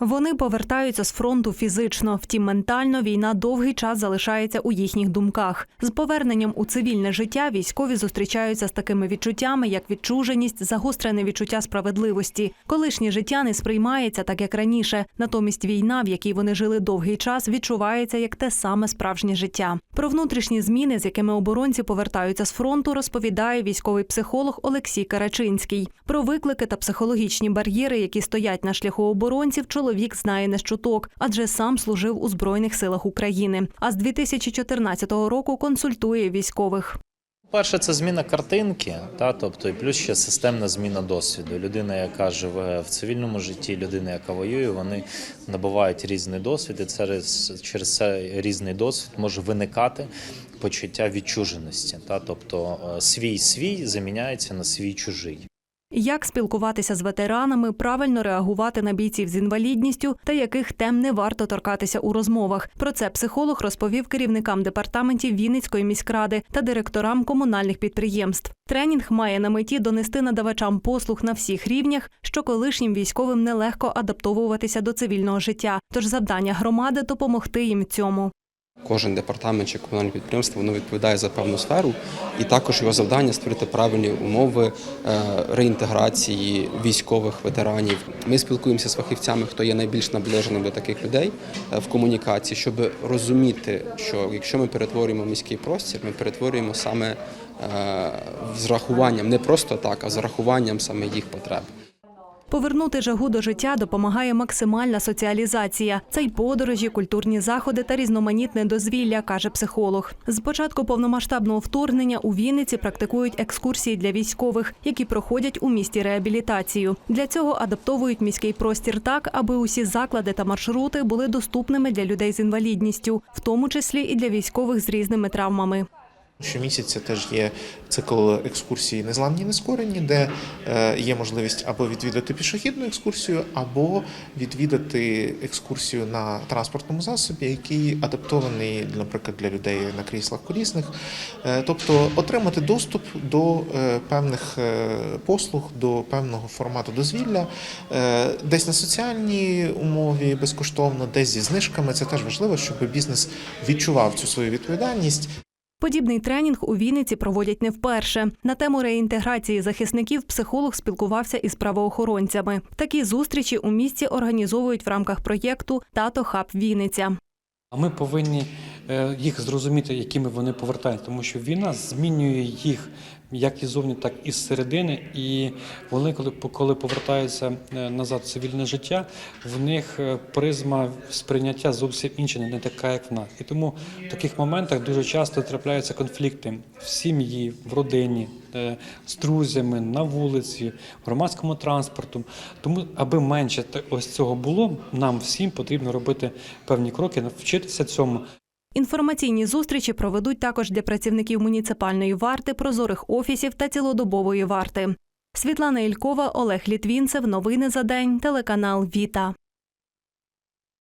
Вони повертаються з фронту фізично, втім ментально війна довгий час залишається у їхніх думках. З поверненням у цивільне життя військові зустрічаються з такими відчуттями, як відчуженість, загострене відчуття справедливості. Колишнє життя не сприймається так, як раніше. Натомість війна, в якій вони жили довгий час, відчувається як те саме справжнє життя. Про внутрішні зміни, з якими оборонці повертаються з фронту, розповідає військовий психолог Олексій Карачинський. Про виклики та психологічні бар'єри, які стоять на шляху оборонців, чоловік знає не з чуток, адже сам служив у збройних силах України. А з 2014 року консультує військових. Перше, це зміна картинки, та тобто і плюс ще системна зміна досвіду. Людина, яка живе в цивільному житті, людина, яка воює, вони набувають різний досвід, і через, через це різний досвід може виникати почуття відчуженості. Та тобто е, свій свій заміняється на свій чужий. Як спілкуватися з ветеранами, правильно реагувати на бійців з інвалідністю та яких тем не варто торкатися у розмовах. Про це психолог розповів керівникам департаментів Вінницької міськради та директорам комунальних підприємств. Тренінг має на меті донести надавачам послуг на всіх рівнях, що колишнім військовим нелегко адаптовуватися до цивільного життя. Тож завдання громади допомогти їм цьому. Кожен департамент чи комунальне підприємство воно відповідає за певну сферу, і також його завдання створити правильні умови е, реінтеграції військових ветеранів. Ми спілкуємося з фахівцями, хто є найбільш наближеним до таких людей е, в комунікації, щоб розуміти, що якщо ми перетворюємо міський простір, ми перетворюємо саме е, з рахуванням не просто так, а з рахуванням саме їх потреб. Повернути жагу до життя допомагає максимальна соціалізація. Це й подорожі, культурні заходи та різноманітне дозвілля, каже психолог. З початку повномасштабного вторгнення у Вінниці практикують екскурсії для військових, які проходять у місті реабілітацію. Для цього адаптовують міський простір так, аби усі заклади та маршрути були доступними для людей з інвалідністю, в тому числі і для військових з різними травмами. Щомісяця теж є цикл екскурсій незламні нескорені, де е, є можливість або відвідати пішохідну екскурсію, або відвідати екскурсію на транспортному засобі, який адаптований, наприклад, для людей на кріслах колісних. Е, Тобто отримати доступ до е, певних послуг, до певного формату дозвілля, десь на соціальній умові безкоштовно, десь зі знижками. Це теж важливо, щоб бізнес відчував цю свою відповідальність. Подібний тренінг у Вінниці проводять не вперше. На тему реінтеграції захисників психолог спілкувався із правоохоронцями. Такі зустрічі у місті організовують в рамках проєкту Тато Хаб Вінниця. Ми повинні їх зрозуміти, якими вони повертають, тому що війна змінює їх як іззовні, так і зсередини. І вони, коли коли повертаються е, назад в цивільне життя, в них е, призма сприйняття зовсім інша, не така, як в нас. І тому в таких моментах дуже часто трапляються конфлікти в сім'ї, в родині, е, з друзями, на вулиці, в громадському транспорту. Тому, аби менше ось цього було, нам всім потрібно робити певні кроки, навчитися цьому. Інформаційні зустрічі проведуть також для працівників муніципальної варти, прозорих офісів та цілодобової варти. Світлана Ількова, Олег Літвінцев. Новини за день. Телеканал Віта.